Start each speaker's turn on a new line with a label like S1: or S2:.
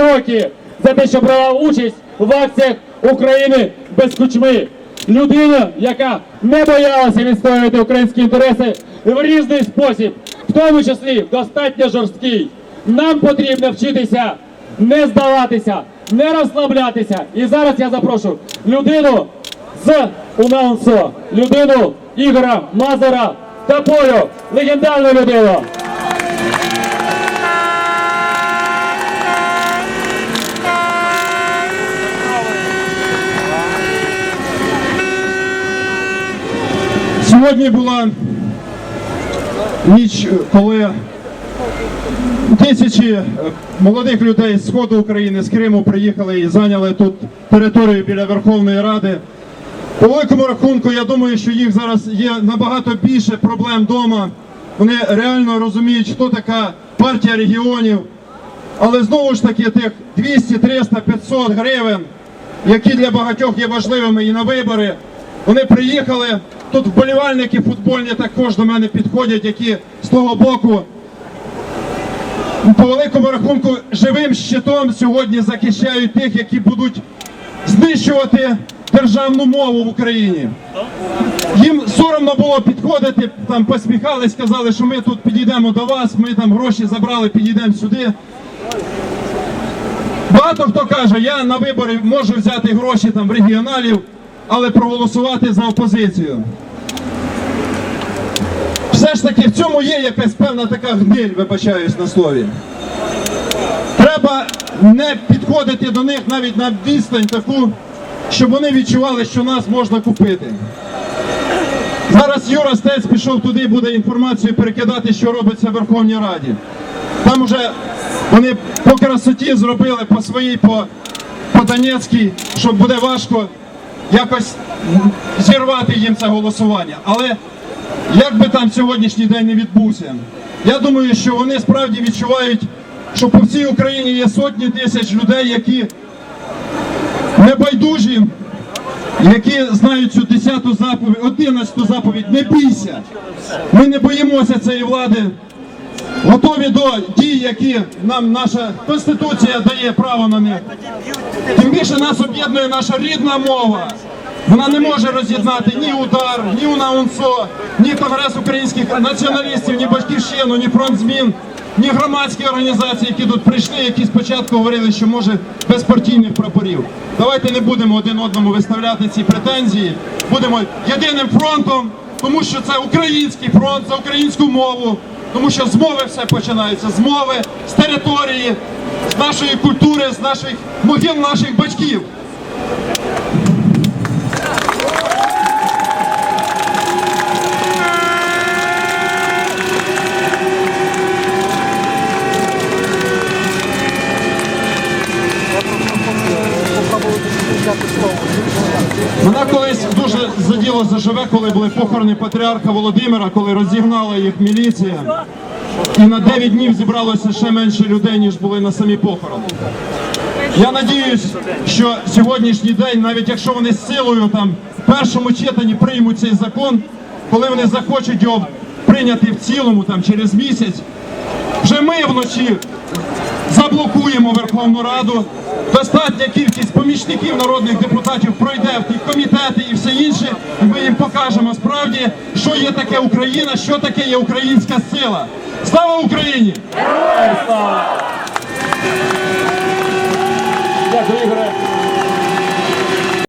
S1: роки за те, що брала участь в акціях України без кучми. Людина, яка не боялася відстоювати українські інтереси в різний спосіб, в тому числі достатньо жорсткий. Нам потрібно вчитися не здаватися, не розслаблятися. І зараз я запрошу людину з УНАУНСО, людину Ігора Мазера та Полю, легендарну людину.
S2: Сьогодні була ніч, коли тисячі молодих людей з сходу України, з Криму приїхали і зайняли тут територію біля Верховної Ради. По великому рахунку, я думаю, що їх зараз є набагато більше проблем вдома. Вони реально розуміють, хто така партія регіонів. Але знову ж таки, тих 200, 300, 500 гривень, які для багатьох є важливими і на вибори, вони приїхали. Тут вболівальники футбольні також до мене підходять, які з того боку, по великому рахунку, живим щитом сьогодні захищають тих, які будуть знищувати державну мову в Україні. Їм соромно було підходити, там посміхались, сказали, що ми тут підійдемо до вас, ми там гроші забрали, підійдемо сюди. Багато хто каже, я на вибори можу взяти гроші там в регіоналів, але проголосувати за опозицію. Все ж таки в цьому є якась певна така гниль, вибачаюсь на слові. Треба не підходити до них навіть на відстань таку, щоб вони відчували, що нас можна купити. Зараз Юра Стець пішов туди, буде інформацію перекидати, що робиться в Верховній Раді. Там вже вони по красоті зробили по своїй, по, по Донецькій, що буде важко якось зірвати їм це голосування. Але як би там сьогоднішній день не відбувся, я думаю, що вони справді відчувають, що по всій Україні є сотні тисяч людей, які небайдужі, які знають цю 10 заповідь, 11 заповідь, не бійся. Ми не боїмося цієї влади, готові до дій, які нам наша конституція дає право на них. Тим більше нас об'єднує наша рідна мова. Вона не може роз'єднати ні удар, ні УНАУНСО, ні Конгрес українських націоналістів, ні батьківщину, ні фронт змін, ні громадські організації, які тут прийшли, які спочатку говорили, що може без партійних прапорів. Давайте не будемо один одному виставляти ці претензії. Будемо єдиним фронтом, тому що це український фронт за українську мову. Тому що з мови все починається, з мови, з території, з нашої культури, з наших могил наших батьків. Мене колись дуже заділо заживе, коли були похорони патріарха Володимира, коли розігнала їх міліція. І на 9 днів зібралося ще менше людей, ніж були на самі похорони. Я надіюсь, що сьогоднішній день, навіть якщо вони з силою там в першому читанні приймуть цей закон, коли вони захочуть його прийняти в цілому там через місяць, вже ми вночі заблокуємо Верховну Раду. Достатня кількість помічників народних депутатів пройде в ті комітети і все інше, і ми їм покажемо справді, що є таке Україна, що таке є українська сила. Слава Україні!